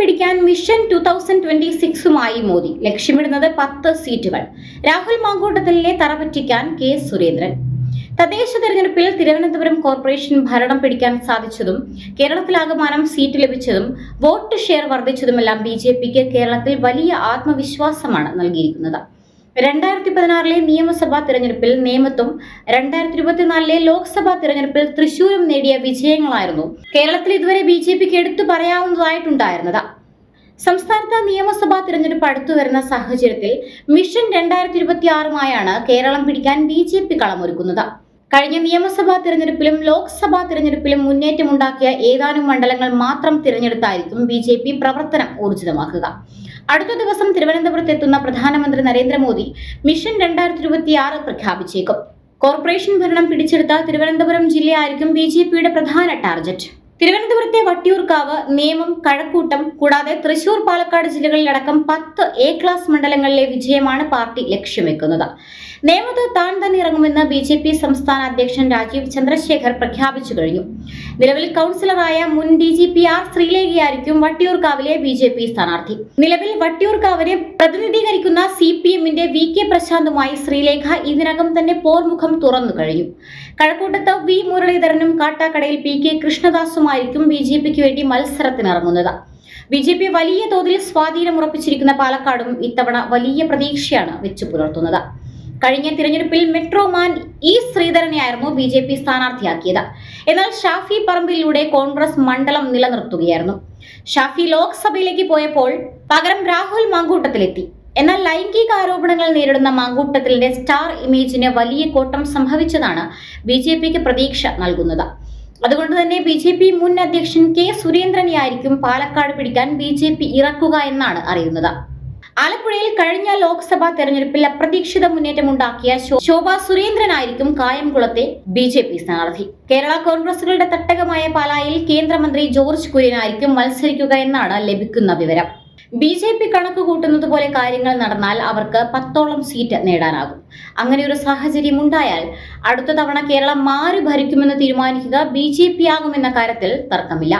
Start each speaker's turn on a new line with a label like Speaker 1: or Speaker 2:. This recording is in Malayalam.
Speaker 1: പിടിക്കാൻ മിഷൻ ടു തൗസൻഡ് ട്വന്റി സിക്സുമായി മോദി. ലക്ഷ്യമിടുന്നത് പത്ത് സീറ്റുകൾ. രാഹുൽ മാങ്കൂട്ടത്തിലെ തറപറ്റിക്കാൻ കെ സുരേന്ദ്രൻ. തദ്ദേശ തെരഞ്ഞെടുപ്പിൽ തിരുവനന്തപുരം കോർപ്പറേഷൻ ഭരണം പിടിക്കാൻ സാധിച്ചതും കേരളത്തിലാകമാനം സീറ്റ് ലഭിച്ചതും വോട്ട് ഷെയർ വർദ്ധിച്ചതുമെല്ലാം ബി കേരളത്തിൽ വലിയ ആത്മവിശ്വാസമാണ് നൽകിയിരിക്കുന്നത്. രണ്ടായിരത്തി പതിനാറിലെ നിയമസഭാ തിരഞ്ഞെടുപ്പിൽ നേമത്തും രണ്ടായിരത്തി ഇരുപത്തിനാലിലെ ലോക്സഭാ തിരഞ്ഞെടുപ്പിൽ തൃശൂരും നേടിയ വിജയങ്ങളായിരുന്നു കേരളത്തിൽ ഇതുവരെ ബി ജെ പിക്ക് എടുത്തു പറയാവുന്നതായിട്ടുണ്ടായിരുന്നത്. സംസ്ഥാനത്ത് നിയമസഭാ തിരഞ്ഞെടുപ്പ് അടുത്തു വരുന്ന സാഹചര്യത്തിൽ മിഷൻ രണ്ടായിരത്തി ഇരുപത്തി ആറുമായാണ് കേരളം പിടിക്കാൻ ബി ജെ പി കളമൊരുക്കുന്നത്. കഴിഞ്ഞ നിയമസഭാ തിരഞ്ഞെടുപ്പിലും ലോക്സഭാ തിരഞ്ഞെടുപ്പിലും മുന്നേറ്റമുണ്ടാക്കിയ ഏതാനും മണ്ഡലങ്ങൾ മാത്രം തിരഞ്ഞെടുത്തായിരിക്കും ബി ജെ പി പ്രവർത്തനം ഊർജിതമാക്കുക. അടുത്ത ദിവസം തിരുവനന്തപുരത്ത് എത്തുന്ന പ്രധാനമന്ത്രി നരേന്ദ്രമോദി മിഷൻ രണ്ടായിരത്തി ഇരുപത്തി ആറ് പ്രഖ്യാപിച്ചേക്കും. കോർപ്പറേഷൻ ഭരണം പിടിച്ചെടുത്ത തിരുവനന്തപുരം ജില്ലയായിരിക്കും ബി പ്രധാന ടാർഗറ്റ്. തിരുവനന്തപുരത്തെ വട്ടിയൂർക്കാവ് നേമം കഴക്കൂട്ടം കൂടാതെ തൃശൂർ പാലക്കാട് ജില്ലകളിലടക്കം പത്ത് എ ക്ലാസ് മണ്ഡലങ്ങളിലെ വിജയമാണ് പാർട്ടി ലക്ഷ്യം വെക്കുന്നത് നേമത്ത് താൻ തന്നെ ഇറങ്ങുമെന്ന് ബി ജെ പി സംസ്ഥാന അധ്യക്ഷൻ രാജീവ് ചന്ദ്രശേഖർ പ്രഖ്യാപിച്ചു കഴിഞ്ഞു. നിലവിൽ കൗൺസിലറായ മുൻ ഡി ജി പി ആർ ശ്രീലേഖയായിരിക്കും വട്ടിയൂർക്കാവിലെ ബി ജെ പി സ്ഥാനാർത്ഥി. നിലവിൽ വട്ടിയൂർക്കാവിനെ പ്രതിനിധീകരിക്കുന്ന സി പി എമ്മിന്റെ വി കെ പ്രശാന്തുമായി ശ്രീലേഖ ഇതിനകം തന്നെ പോർമുഖം തുറന്നു കഴിഞ്ഞു. കഴക്കൂട്ടത്ത് വി മുരളീധരനും കാട്ടാക്കടയിൽ പി കെ കൃഷ്ണദാസുമായിരിക്കും ബി ജെ പിക്ക് വേണ്ടി മത്സരത്തിനിറങ്ങുന്നത്. ബി ജെ പി വലിയ തോതിൽ സ്വാധീനം ഉറപ്പിച്ചിരിക്കുന്ന പാലക്കാടും ഇത്തവണ വലിയ പ്രതീക്ഷയാണ് വെച്ചു പുലർത്തുന്നത്. കഴിഞ്ഞ തിരഞ്ഞെടുപ്പിൽ മെട്രോമാൻ ഇ ശ്രീധരനെയായിരുന്നു ബി ജെ പി സ്ഥാനാർത്ഥിയാക്കിയത്. എന്നാൽ ഷാഫി പറമ്പിലൂടെ കോൺഗ്രസ് മണ്ഡലം നിലനിർത്തുകയായിരുന്നു. ഷാഫി ലോക്സഭയിലേക്ക് പോയപ്പോൾ പകരം രാഹുൽ മാങ്കൂട്ടത്തിലെത്തി. എന്നാൽ ലൈംഗിക ആരോപണങ്ങൾ നേരിടുന്ന മാങ്കൂട്ടത്തിലിന്റെ സ്റ്റാർ ഇമേജിന് വലിയ കോട്ടം സംഭവിച്ചതാണ് ബി ജെ പിക്ക് പ്രതീക്ഷ നൽകുന്നത്. അതുകൊണ്ട് തന്നെ ബി ജെ പി മുൻ അധ്യക്ഷൻ കെ സുരേന്ദ്രനെയായിരിക്കും പാലക്കാട് പിടിക്കാൻ ബി ജെ പി ഇറക്കുക എന്നാണ് അറിയുന്നത്. ആലപ്പുഴയിൽ കഴിഞ്ഞ ലോക്സഭാ തെരഞ്ഞെടുപ്പിൽ അപ്രതീക്ഷിത മുന്നേറ്റമുണ്ടാക്കിയ ശോഭ സുരേന്ദ്രനായിരിക്കും കായംകുളത്തെ ബി ജെ പി സ്ഥാനാർത്ഥി. കേരള കോൺഗ്രസുകളുടെ തട്ടകമായ പാലായിൽ കേന്ദ്രമന്ത്രി ജോർജ് കുര്യനായിരിക്കും മത്സരിക്കുക എന്നാണ് ലഭിക്കുന്ന വിവരം. ബി ജെ പി കണക്ക് കൂട്ടുന്നത് പോലെ കാര്യങ്ങൾ നടന്നാൽ അവർക്ക് പത്തോളം സീറ്റ് നേടാനാകും. അങ്ങനെ ഒരു സാഹചര്യം ഉണ്ടായാൽ അടുത്ത തവണ കേരളം മാറി ഭരിക്കുമെന്ന് തീരുമാനിക്കുക ബി ജെ പി ആകുമെന്ന കാര്യത്തിൽ തർക്കമില്ല.